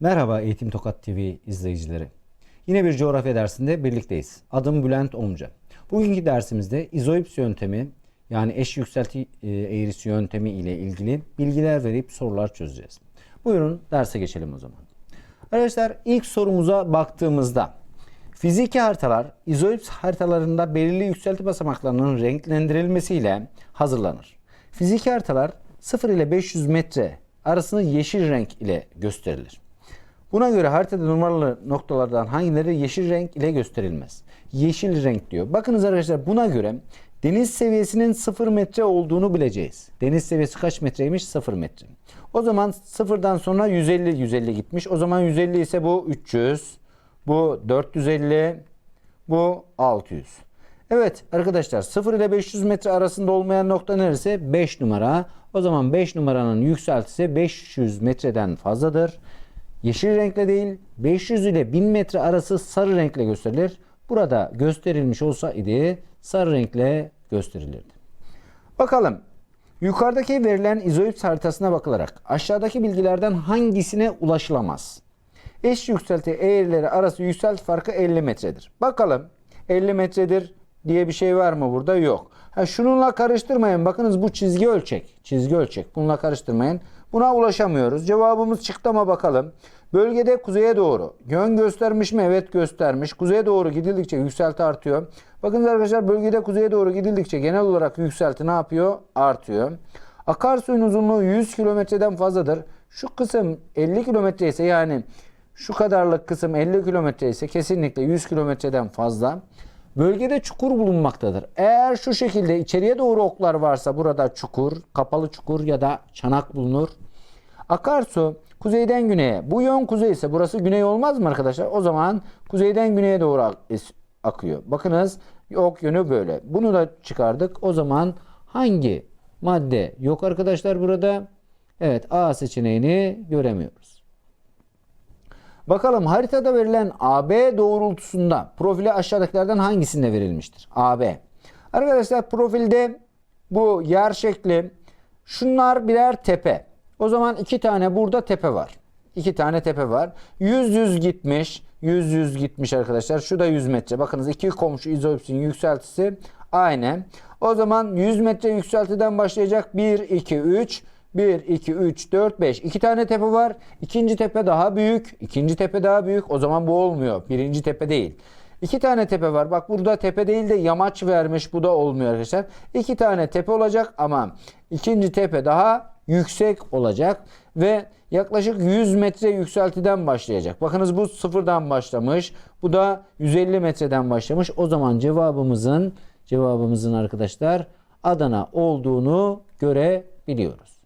Merhaba Eğitim Tokat TV izleyicileri. Yine bir coğrafya dersinde birlikteyiz. Adım Bülent Omca. Bugünkü dersimizde izoips yöntemi yani eş yükselti e, eğrisi yöntemi ile ilgili bilgiler verip sorular çözeceğiz. Buyurun derse geçelim o zaman. Arkadaşlar ilk sorumuza baktığımızda fiziki haritalar izoips haritalarında belirli yükselti basamaklarının renklendirilmesiyle hazırlanır. Fiziki haritalar 0 ile 500 metre arasını yeşil renk ile gösterilir. Buna göre haritada numaralı noktalardan hangileri yeşil renk ile gösterilmez? Yeşil renk diyor. Bakınız arkadaşlar buna göre deniz seviyesinin 0 metre olduğunu bileceğiz. Deniz seviyesi kaç metreymiş? 0 metre. O zaman sıfırdan sonra 150 150 gitmiş. O zaman 150 ise bu 300, bu 450, bu 600. Evet arkadaşlar 0 ile 500 metre arasında olmayan nokta neresi? 5 numara. O zaman 5 numaranın yükseltisi 500 metreden fazladır. Yeşil renkle değil 500 ile 1000 metre arası sarı renkle gösterilir. Burada gösterilmiş olsaydı sarı renkle gösterilirdi. Bakalım. Yukarıdaki verilen izoips haritasına bakılarak aşağıdaki bilgilerden hangisine ulaşılamaz? Eş yükselti eğrileri arası yükselti farkı 50 metredir. Bakalım 50 metredir diye bir şey var mı burada? Yok. Ha, şununla karıştırmayın. Bakınız bu çizgi ölçek. Çizgi ölçek. Bununla karıştırmayın. Buna ulaşamıyoruz. Cevabımız çıktı ama bakalım. Bölgede kuzeye doğru. Yön göstermiş mi? Evet göstermiş. Kuzeye doğru gidildikçe yükselti artıyor. Bakın arkadaşlar bölgede kuzeye doğru gidildikçe genel olarak yükselti ne yapıyor? Artıyor. Akarsuyun uzunluğu 100 kilometreden fazladır. Şu kısım 50 kilometre ise yani şu kadarlık kısım 50 kilometre ise kesinlikle 100 kilometreden fazla. Bölgede çukur bulunmaktadır. Eğer şu şekilde içeriye doğru oklar varsa burada çukur, kapalı çukur ya da çanak bulunur. Akarsu kuzeyden güneye. Bu yön kuzey ise burası güney olmaz mı arkadaşlar? O zaman kuzeyden güneye doğru akıyor. Bakınız ok yönü böyle. Bunu da çıkardık. O zaman hangi madde yok arkadaşlar burada? Evet A seçeneğini göremiyoruz. Bakalım haritada verilen AB doğrultusunda profili aşağıdakilerden hangisinde verilmiştir? AB. Arkadaşlar profilde bu yer şekli şunlar birer tepe. O zaman iki tane burada tepe var. İki tane tepe var. 100 100 gitmiş. 100 100 gitmiş arkadaşlar. Şu da 100 metre. Bakınız iki komşu izoipsin yükseltisi aynı. O zaman 100 metre yükseltiden başlayacak. 1 2 3 1, 2, 3, 4, 5. İki tane tepe var. İkinci tepe daha büyük. İkinci tepe daha büyük. O zaman bu olmuyor. Birinci tepe değil. İki tane tepe var. Bak burada tepe değil de yamaç vermiş. Bu da olmuyor arkadaşlar. İki tane tepe olacak ama ikinci tepe daha yüksek olacak. Ve yaklaşık 100 metre yükseltiden başlayacak. Bakınız bu sıfırdan başlamış. Bu da 150 metreden başlamış. O zaman cevabımızın cevabımızın arkadaşlar Adana olduğunu görebiliyoruz.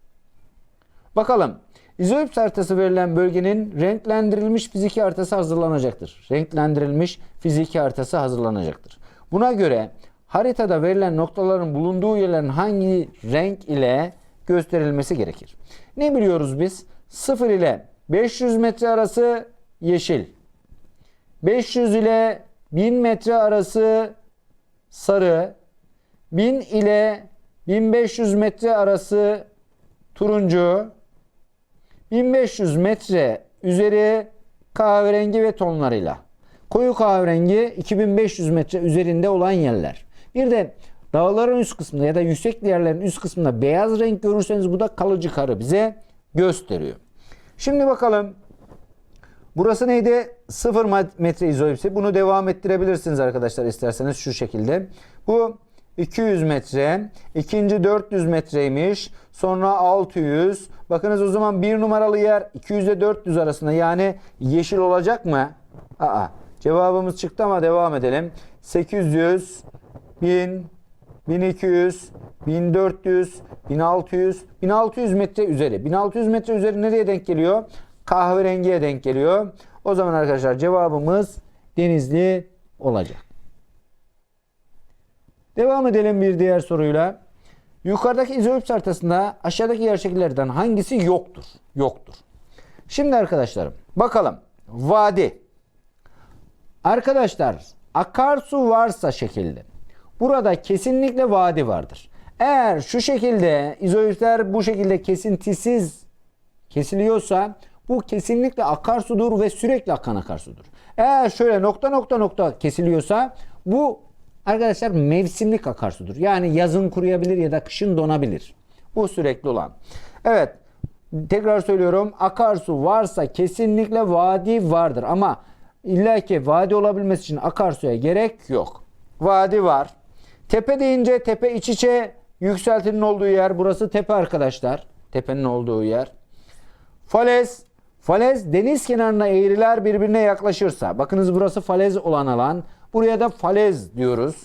Bakalım. İzoips haritası verilen bölgenin renklendirilmiş fiziki haritası hazırlanacaktır. Renklendirilmiş fiziki haritası hazırlanacaktır. Buna göre haritada verilen noktaların bulunduğu yerlerin hangi renk ile gösterilmesi gerekir? Ne biliyoruz biz? 0 ile 500 metre arası yeşil. 500 ile 1000 metre arası sarı. 1000 ile 1500 metre arası turuncu. 1500 metre üzeri kahverengi ve tonlarıyla. Koyu kahverengi 2500 metre üzerinde olan yerler. Bir de dağların üst kısmında ya da yüksek yerlerin üst kısmında beyaz renk görürseniz bu da kalıcı karı bize gösteriyor. Şimdi bakalım. Burası neydi? 0 metre izoipsi. Bunu devam ettirebilirsiniz arkadaşlar isterseniz şu şekilde. Bu 200 metre. ikinci 400 metreymiş. Sonra 600. Bakınız o zaman bir numaralı yer 200 ile 400 arasında. Yani yeşil olacak mı? Aa. Cevabımız çıktı ama devam edelim. 800, 1000, 1200, 1400, 1600, 1600 metre üzeri. 1600 metre üzeri nereye denk geliyor? Kahverengiye denk geliyor. O zaman arkadaşlar cevabımız Denizli olacak. Devam edelim bir diğer soruyla. Yukarıdaki izoips haritasında aşağıdaki yer şekillerden hangisi yoktur? Yoktur. Şimdi arkadaşlarım bakalım. Vadi. Arkadaşlar akarsu varsa şekilde burada kesinlikle vadi vardır. Eğer şu şekilde izoipsler bu şekilde kesintisiz kesiliyorsa Bu kesinlikle akarsudur ve sürekli akan akarsudur. Eğer şöyle nokta nokta nokta kesiliyorsa bu arkadaşlar mevsimlik akarsudur. Yani yazın kuruyabilir ya da kışın donabilir. Bu sürekli olan. Evet tekrar söylüyorum akarsu varsa kesinlikle vadi vardır ama illa ki vadi olabilmesi için akarsuya gerek yok. Vadi var. Tepe deyince tepe iç içe yükseltinin olduğu yer. Burası tepe arkadaşlar. Tepenin olduğu yer. Falez. Falez deniz kenarına eğriler birbirine yaklaşırsa. Bakınız burası falez olan alan. Buraya da falez diyoruz.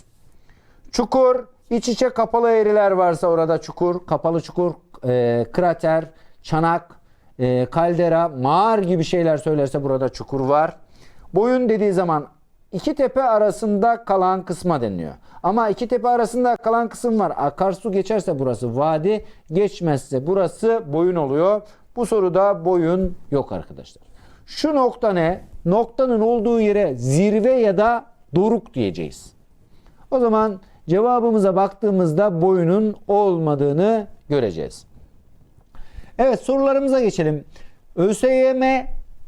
Çukur. iç içe kapalı eğriler varsa orada çukur. Kapalı çukur. e, krater. Çanak. e, kaldera. Mağar gibi şeyler söylerse burada çukur var. Boyun dediği zaman iki tepe arasında kalan kısma deniliyor. Ama iki tepe arasında kalan kısım var. Akarsu geçerse burası vadi, geçmezse burası boyun oluyor. Bu soruda boyun yok arkadaşlar. Şu nokta ne? Noktanın olduğu yere zirve ya da doruk diyeceğiz. O zaman cevabımıza baktığımızda boyunun olmadığını göreceğiz. Evet sorularımıza geçelim. ÖSYM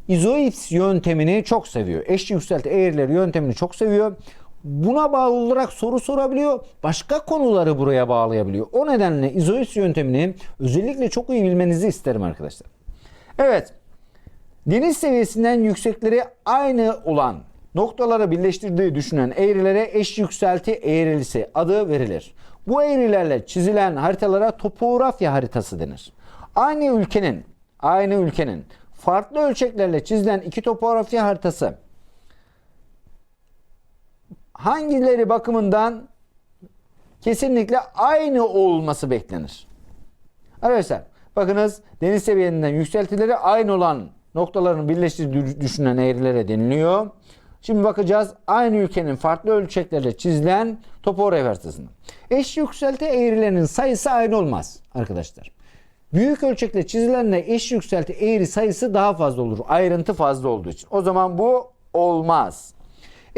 izoips yöntemini çok seviyor. Eş yükselti eğrileri yöntemini çok seviyor. Buna bağlı olarak soru sorabiliyor. Başka konuları buraya bağlayabiliyor. O nedenle izoips yöntemini özellikle çok iyi bilmenizi isterim arkadaşlar. Evet. Deniz seviyesinden yüksekleri aynı olan noktaları birleştirdiği düşünen eğrilere eş yükselti eğrisi adı verilir. Bu eğrilerle çizilen haritalara topografya haritası denir. Aynı ülkenin aynı ülkenin farklı ölçeklerle çizilen iki topografya haritası hangileri bakımından kesinlikle aynı olması beklenir. Arkadaşlar bakınız deniz seviyesinden yükseltileri aynı olan noktaların birleştirdiği düşünen eğrilere deniliyor. Şimdi bakacağız aynı ülkenin farklı ölçeklerle çizilen topografya haritasına. Eş yükselti eğrilerinin sayısı aynı olmaz arkadaşlar. Büyük ölçekle çizilenle eş yükselti eğri sayısı daha fazla olur. Ayrıntı fazla olduğu için. O zaman bu olmaz.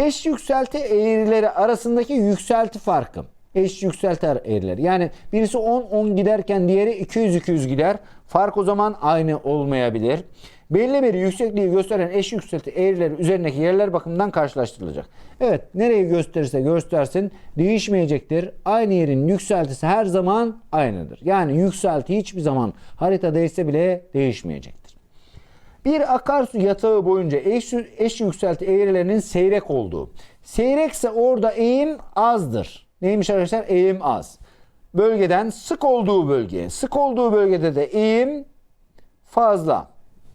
Eş yükselti eğrileri arasındaki yükselti farkı. Eş yükselti eğrileri. Yani birisi 10 10 giderken diğeri 200 200 gider. Fark o zaman aynı olmayabilir. Belli bir yüksekliği gösteren eş yükselti eğrileri üzerindeki yerler bakımından karşılaştırılacak. Evet nereyi gösterirse göstersin değişmeyecektir. Aynı yerin yükseltisi her zaman aynıdır. Yani yükselti hiçbir zaman harita değişse bile değişmeyecektir. Bir akarsu yatağı boyunca eş, eş yükselti eğrilerinin seyrek olduğu. Seyrekse orada eğim azdır. Neymiş arkadaşlar? Eğim az. Bölgeden sık olduğu bölgeye. Sık olduğu bölgede de eğim fazla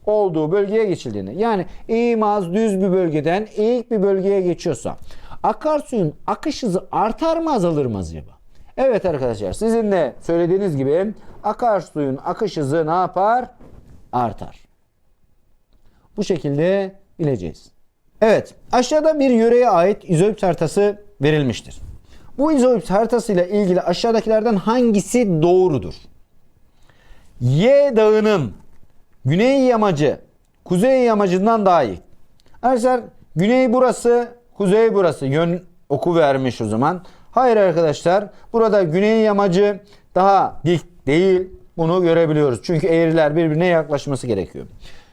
olduğu bölgeye geçildiğini. Yani eğim az düz bir bölgeden eğik bir bölgeye geçiyorsa akarsuyun akış hızı artar mı azalır mı acaba? Evet arkadaşlar sizin de söylediğiniz gibi akarsuyun akış hızı ne yapar? Artar. Bu şekilde bileceğiz. Evet aşağıda bir yöreye ait izoips haritası verilmiştir. Bu izoips haritası ile ilgili aşağıdakilerden hangisi doğrudur? Y dağının güney yamacı kuzey yamacından daha iyi. Arkadaşlar güney burası, kuzey burası. Yön oku vermiş o zaman. Hayır arkadaşlar burada güney yamacı daha dik değil. Bunu görebiliyoruz. Çünkü eğriler birbirine yaklaşması gerekiyor.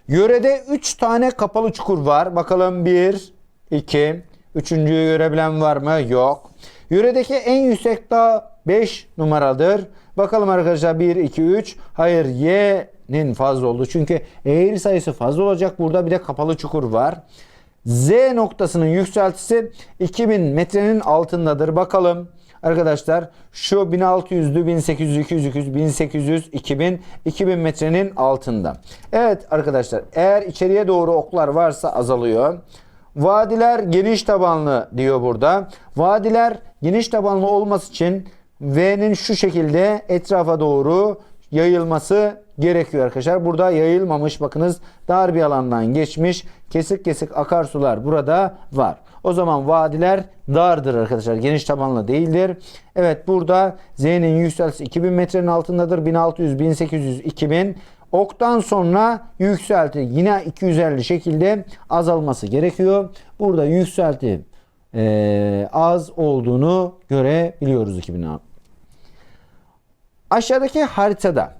Yörede 3 tane kapalı çukur var. Bakalım 1, 2, üçüncüyü görebilen var mı? Yok. Yöredeki en yüksek dağ 5 numaradır. Bakalım arkadaşlar 1, 2, 3. Hayır Y'nin fazla oldu. Çünkü eğri sayısı fazla olacak. Burada bir de kapalı çukur var. Z noktasının yükseltisi 2000 metrenin altındadır. Bakalım arkadaşlar şu 1600'lü 1800 200 200 1800 2000 2000 metrenin altında. Evet arkadaşlar eğer içeriye doğru oklar varsa azalıyor. Vadiler geniş tabanlı diyor burada. Vadiler geniş tabanlı olması için V'nin şu şekilde etrafa doğru yayılması gerekiyor arkadaşlar. Burada yayılmamış bakınız dar bir alandan geçmiş kesik kesik akarsular burada var. O zaman vadiler dardır arkadaşlar. Geniş tabanlı değildir. Evet burada Z'nin yükseltisi 2000 metrenin altındadır. 1600, 1800, 2000. Oktan sonra yükselti yine 250 şekilde azalması gerekiyor. Burada yükselti e, az olduğunu görebiliyoruz 2000. Aşağıdaki haritada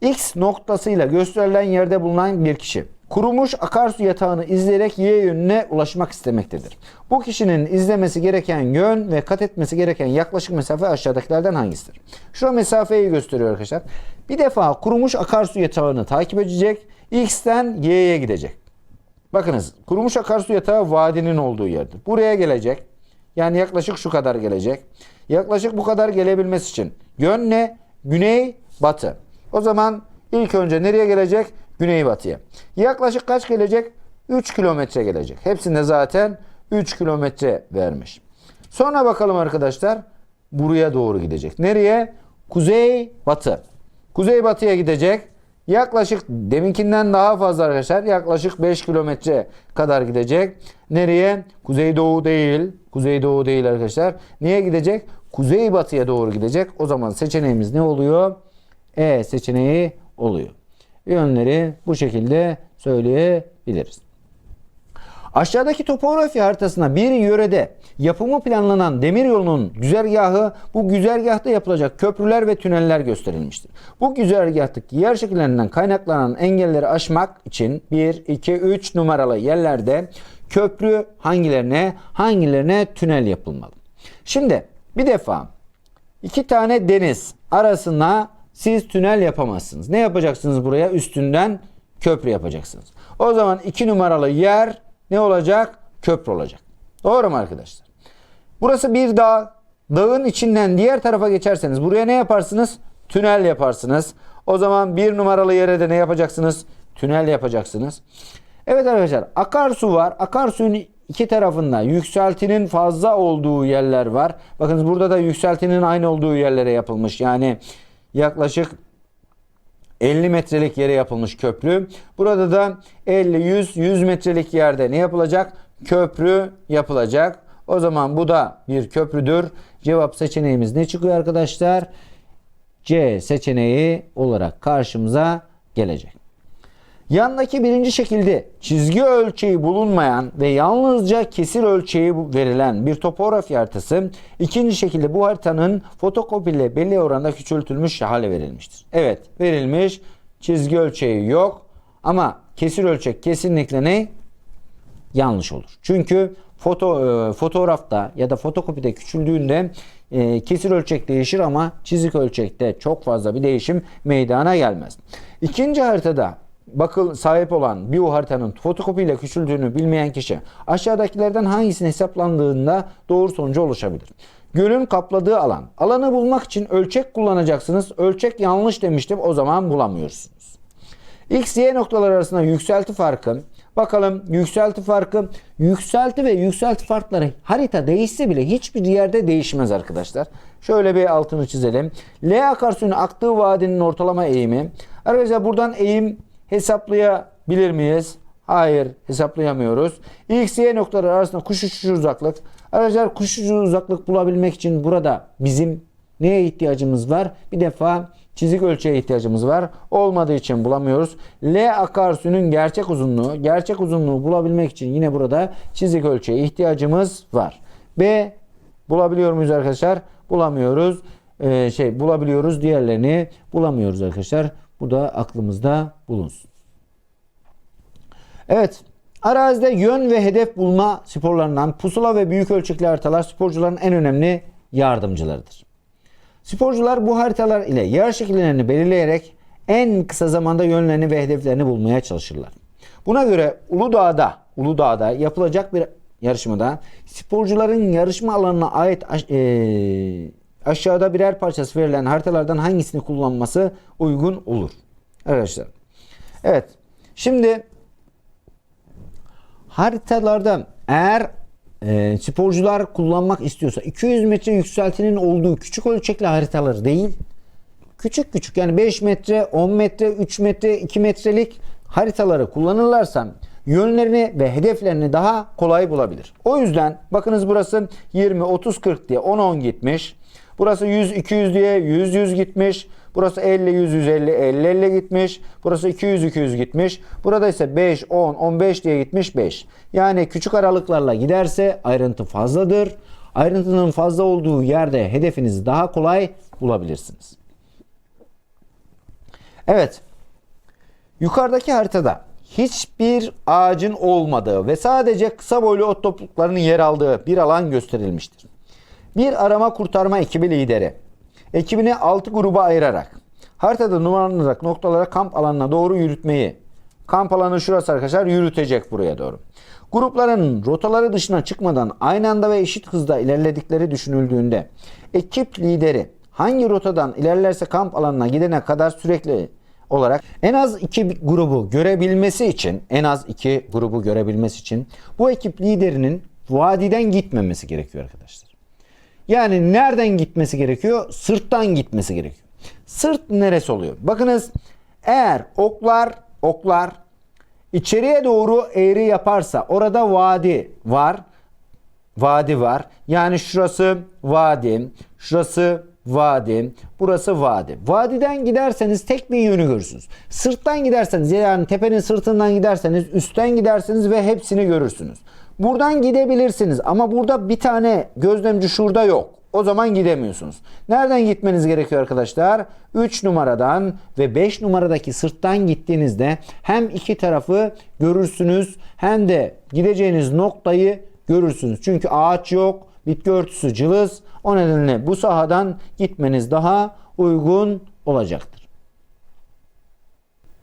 X noktasıyla gösterilen yerde bulunan bir kişi kurumuş akarsu yatağını izleyerek Y yönüne ulaşmak istemektedir. Bu kişinin izlemesi gereken yön ve kat etmesi gereken yaklaşık mesafe aşağıdakilerden hangisidir? Şu mesafeyi gösteriyor arkadaşlar. Bir defa kurumuş akarsu yatağını takip edecek. X'ten Y'ye gidecek. Bakınız kurumuş akarsu yatağı vadinin olduğu yerdir. Buraya gelecek. Yani yaklaşık şu kadar gelecek. Yaklaşık bu kadar gelebilmesi için yön ne? Güney, batı. O zaman ilk önce nereye gelecek? Güneybatıya. Yaklaşık kaç gelecek? 3 kilometre gelecek. Hepsinde zaten 3 kilometre vermiş. Sonra bakalım arkadaşlar buraya doğru gidecek. Nereye? Kuzey batı. Kuzey batıya gidecek. Yaklaşık deminkinden daha fazla arkadaşlar. Yaklaşık 5 kilometre kadar gidecek. Nereye? Kuzeydoğu değil. Kuzeydoğu değil arkadaşlar. Neye gidecek? Kuzeybatıya doğru gidecek. O zaman seçeneğimiz ne oluyor? E seçeneği oluyor. Yönleri bu şekilde söyleyebiliriz. Aşağıdaki topografi haritasına bir yörede yapımı planlanan demiryolunun güzergahı bu güzergahta yapılacak köprüler ve tüneller gösterilmiştir. Bu güzergahtaki yer şekillerinden kaynaklanan engelleri aşmak için 1, 2, 3 numaralı yerlerde köprü hangilerine hangilerine tünel yapılmalı. Şimdi bir defa iki tane deniz arasına siz tünel yapamazsınız. Ne yapacaksınız buraya? Üstünden köprü yapacaksınız. O zaman iki numaralı yer ne olacak? Köprü olacak. Doğru mu arkadaşlar? Burası bir dağ. Dağın içinden diğer tarafa geçerseniz buraya ne yaparsınız? Tünel yaparsınız. O zaman bir numaralı yere de ne yapacaksınız? Tünel yapacaksınız. Evet arkadaşlar akarsu var. Akarsuyun iki tarafında yükseltinin fazla olduğu yerler var. Bakınız burada da yükseltinin aynı olduğu yerlere yapılmış. Yani yaklaşık 50 metrelik yere yapılmış köprü. Burada da 50 100 100 metrelik yerde ne yapılacak? Köprü yapılacak. O zaman bu da bir köprüdür. Cevap seçeneğimiz ne çıkıyor arkadaşlar? C seçeneği olarak karşımıza gelecek. Yandaki birinci şekilde çizgi ölçeği bulunmayan ve yalnızca kesir ölçeği verilen bir topografi haritası ikinci şekilde bu haritanın fotokopiyle belli oranda küçültülmüş hale verilmiştir. Evet verilmiş çizgi ölçeği yok ama kesir ölçek kesinlikle ne? Yanlış olur. Çünkü foto e, fotoğrafta ya da fotokopide küçüldüğünde e, kesir ölçek değişir ama çizik ölçekte çok fazla bir değişim meydana gelmez. İkinci haritada bakıl sahip olan bir haritanın fotokopiyle küçüldüğünü bilmeyen kişi aşağıdakilerden hangisini hesaplandığında doğru sonucu ulaşabilir. Gölün kapladığı alan. Alanı bulmak için ölçek kullanacaksınız. Ölçek yanlış demiştim o zaman bulamıyorsunuz. X, Y noktalar arasında yükselti farkı. Bakalım yükselti farkı. Yükselti ve yükselti farkları harita değişse bile hiçbir yerde değişmez arkadaşlar. Şöyle bir altını çizelim. L akarsuyun aktığı vadinin ortalama eğimi. Arkadaşlar buradan eğim hesaplayabilir miyiz? Hayır hesaplayamıyoruz. X, Y noktaları arasında kuş uçuşu uzaklık. Arkadaşlar kuş uçuşu uzaklık bulabilmek için burada bizim neye ihtiyacımız var? Bir defa çizik ölçeğe ihtiyacımız var. Olmadığı için bulamıyoruz. L akarsuyunun gerçek uzunluğu. Gerçek uzunluğu bulabilmek için yine burada çizik ölçeğe ihtiyacımız var. B bulabiliyor muyuz arkadaşlar? Bulamıyoruz. Ee, şey bulabiliyoruz. Diğerlerini bulamıyoruz arkadaşlar. Bu da aklımızda bulunsun. Evet. Arazide yön ve hedef bulma sporlarından pusula ve büyük ölçekli haritalar sporcuların en önemli yardımcılarıdır. Sporcular bu haritalar ile yer şekillerini belirleyerek en kısa zamanda yönlerini ve hedeflerini bulmaya çalışırlar. Buna göre Uludağ'da, Uludağ'da yapılacak bir yarışmada sporcuların yarışma alanına ait e, aşağıda birer parçası verilen haritalardan hangisini kullanması uygun olur? Arkadaşlar. Evet. Şimdi haritalarda eğer e, sporcular kullanmak istiyorsa 200 metre yükseltinin olduğu küçük ölçekli haritaları değil küçük küçük yani 5 metre 10 metre 3 metre 2 metrelik haritaları kullanırlarsa yönlerini ve hedeflerini daha kolay bulabilir. O yüzden bakınız burası 20 30 40 diye 10 10 gitmiş. Burası 100 200 diye 100 100 gitmiş. Burası 50 100 150 50 50 gitmiş. Burası 200 200 gitmiş. Burada ise 5 10 15 diye gitmiş 5. Yani küçük aralıklarla giderse ayrıntı fazladır. Ayrıntının fazla olduğu yerde hedefinizi daha kolay bulabilirsiniz. Evet. Yukarıdaki haritada hiçbir ağacın olmadığı ve sadece kısa boylu ot topluluklarının yer aldığı bir alan gösterilmiştir. Bir arama kurtarma ekibi lideri ekibini 6 gruba ayırarak haritada numaralanarak noktalara kamp alanına doğru yürütmeyi kamp alanı şurası arkadaşlar yürütecek buraya doğru. Grupların rotaları dışına çıkmadan aynı anda ve eşit hızda ilerledikleri düşünüldüğünde ekip lideri hangi rotadan ilerlerse kamp alanına gidene kadar sürekli olarak en az iki grubu görebilmesi için en az iki grubu görebilmesi için bu ekip liderinin vadiden gitmemesi gerekiyor arkadaşlar. Yani nereden gitmesi gerekiyor? Sırttan gitmesi gerekiyor. Sırt neresi oluyor? Bakınız eğer oklar oklar içeriye doğru eğri yaparsa orada vadi var. Vadi var. Yani şurası vadi, şurası vadi, burası vadi. Vadiden giderseniz tek bir yönü görürsünüz. Sırttan giderseniz yani tepenin sırtından giderseniz üstten gidersiniz ve hepsini görürsünüz. Buradan gidebilirsiniz ama burada bir tane gözlemci şurada yok. O zaman gidemiyorsunuz. Nereden gitmeniz gerekiyor arkadaşlar? 3 numaradan ve 5 numaradaki sırttan gittiğinizde hem iki tarafı görürsünüz hem de gideceğiniz noktayı görürsünüz. Çünkü ağaç yok, bitki örtüsü cılız. O nedenle bu sahadan gitmeniz daha uygun olacaktır.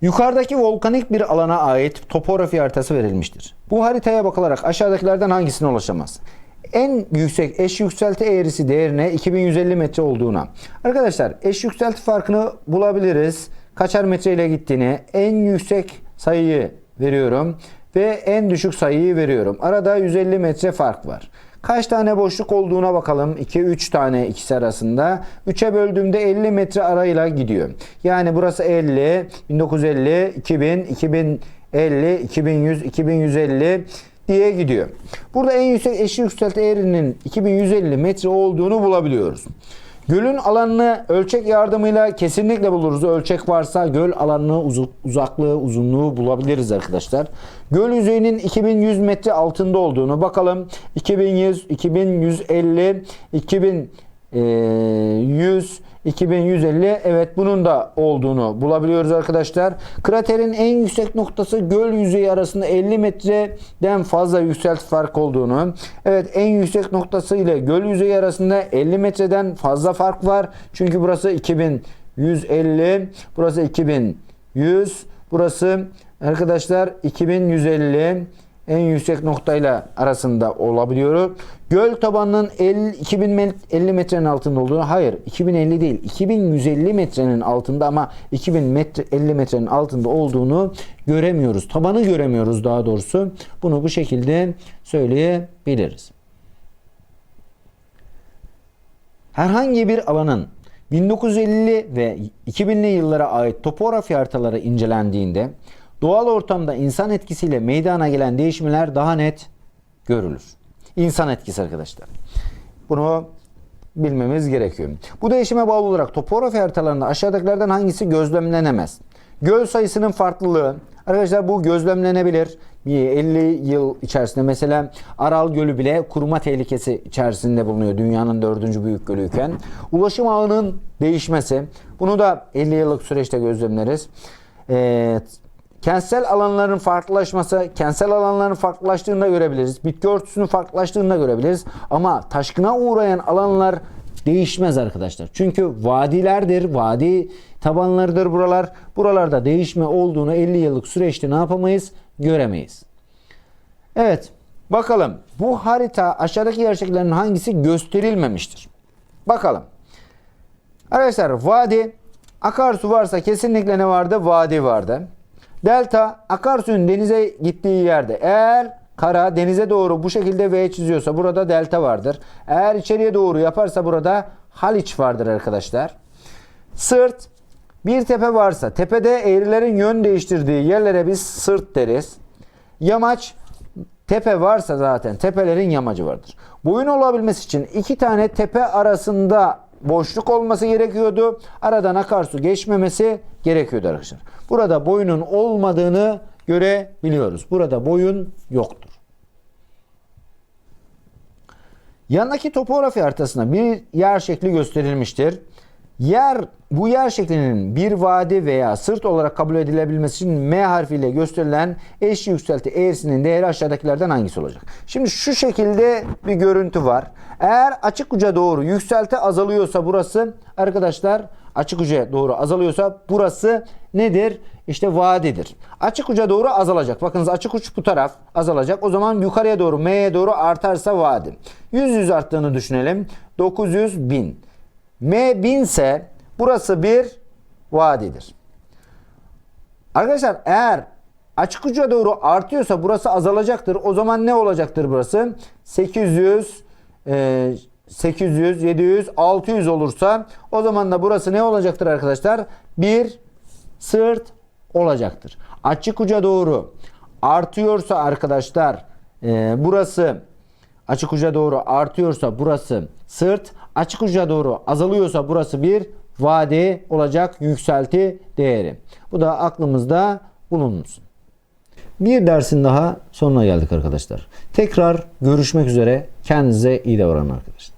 Yukarıdaki volkanik bir alana ait topografi haritası verilmiştir. Bu haritaya bakılarak aşağıdakilerden hangisine ulaşamaz? En yüksek eş yükselti eğrisi değerine 2150 metre olduğuna. Arkadaşlar eş yükselti farkını bulabiliriz. Kaçar metre ile gittiğini en yüksek sayıyı veriyorum ve en düşük sayıyı veriyorum. Arada 150 metre fark var. Kaç tane boşluk olduğuna bakalım. 2 3 tane ikisi arasında. 3'e böldüğümde 50 metre arayla gidiyor. Yani burası 50, 1950, 2000, 2050, 2100, 2150 diye gidiyor. Burada en yüksek eşi yükselti eğrinin 2150 metre olduğunu bulabiliyoruz. Gölün alanını ölçek yardımıyla kesinlikle buluruz. Ölçek varsa göl alanını, uzaklığı, uzunluğu bulabiliriz arkadaşlar. Göl yüzeyinin 2100 metre altında olduğunu bakalım. 2100, 2150, 2100, 2150 evet bunun da olduğunu bulabiliyoruz arkadaşlar. Kraterin en yüksek noktası göl yüzeyi arasında 50 metreden fazla yükselti fark olduğunu. Evet en yüksek noktası ile göl yüzeyi arasında 50 metreden fazla fark var. Çünkü burası 2150, burası 2100, burası arkadaşlar 2150 en yüksek noktayla arasında olabiliyor. Göl tabanının 50, 2050 metrenin altında olduğunu hayır 2050 değil 2150 metrenin altında ama 2000 metre 50 metrenin altında olduğunu göremiyoruz. Tabanı göremiyoruz daha doğrusu. Bunu bu şekilde söyleyebiliriz. Herhangi bir alanın 1950 ve 2000'li yıllara ait topografi haritaları incelendiğinde Doğal ortamda insan etkisiyle meydana gelen değişimler daha net görülür. İnsan etkisi arkadaşlar. Bunu bilmemiz gerekiyor. Bu değişime bağlı olarak topografi haritalarında aşağıdakilerden hangisi gözlemlenemez? Göl sayısının farklılığı. Arkadaşlar bu gözlemlenebilir. 50 yıl içerisinde mesela Aral Gölü bile kuruma tehlikesi içerisinde bulunuyor. Dünyanın dördüncü büyük gölüyken. Ulaşım ağının değişmesi. Bunu da 50 yıllık süreçte gözlemleriz. Ee, Kentsel alanların farklılaşması, kentsel alanların farklılaştığında görebiliriz. Bitki örtüsünün farklılaştığında görebiliriz. Ama taşkına uğrayan alanlar değişmez arkadaşlar. Çünkü vadilerdir, vadi tabanlarıdır buralar. Buralarda değişme olduğunu 50 yıllık süreçte ne yapamayız? Göremeyiz. Evet, bakalım bu harita aşağıdaki gerçeklerin hangisi gösterilmemiştir? Bakalım. Arkadaşlar vadi, akarsu varsa kesinlikle ne vardı? Vadi vardı. Delta akarsuyun denize gittiği yerde eğer kara denize doğru bu şekilde V çiziyorsa burada delta vardır. Eğer içeriye doğru yaparsa burada Haliç vardır arkadaşlar. Sırt bir tepe varsa tepede eğrilerin yön değiştirdiği yerlere biz sırt deriz. Yamaç tepe varsa zaten tepelerin yamacı vardır. Boyun olabilmesi için iki tane tepe arasında boşluk olması gerekiyordu. Aradan akarsu geçmemesi gerekiyordu arkadaşlar. Burada boyunun olmadığını görebiliyoruz. Burada boyun yoktur. Yandaki topografi haritasında bir yer şekli gösterilmiştir. Yer bu yer şeklinin bir vadi veya sırt olarak kabul edilebilmesi için M harfiyle gösterilen eş yükselti eğrisinin değeri aşağıdakilerden hangisi olacak? Şimdi şu şekilde bir görüntü var. Eğer açık uca doğru yükselti azalıyorsa burası arkadaşlar açık uca doğru azalıyorsa burası nedir? İşte vadidir. Açık uca doğru azalacak. Bakınız açık uç bu taraf azalacak. O zaman yukarıya doğru M'ye doğru artarsa vadi. 100 100 arttığını düşünelim. 900 bin. M 1000 ise burası bir vadidir. Arkadaşlar eğer açık uca doğru artıyorsa burası azalacaktır. O zaman ne olacaktır burası? 800 e, 800, 700, 600 olursa o zaman da burası ne olacaktır arkadaşlar? Bir sırt olacaktır. Açık uca doğru artıyorsa arkadaşlar e, burası açık uca doğru artıyorsa burası sırt, açık uca doğru azalıyorsa burası bir vade olacak yükselti değeri. Bu da aklımızda bulunsun. Bir dersin daha sonuna geldik arkadaşlar. Tekrar görüşmek üzere. Kendinize iyi davranın arkadaşlar.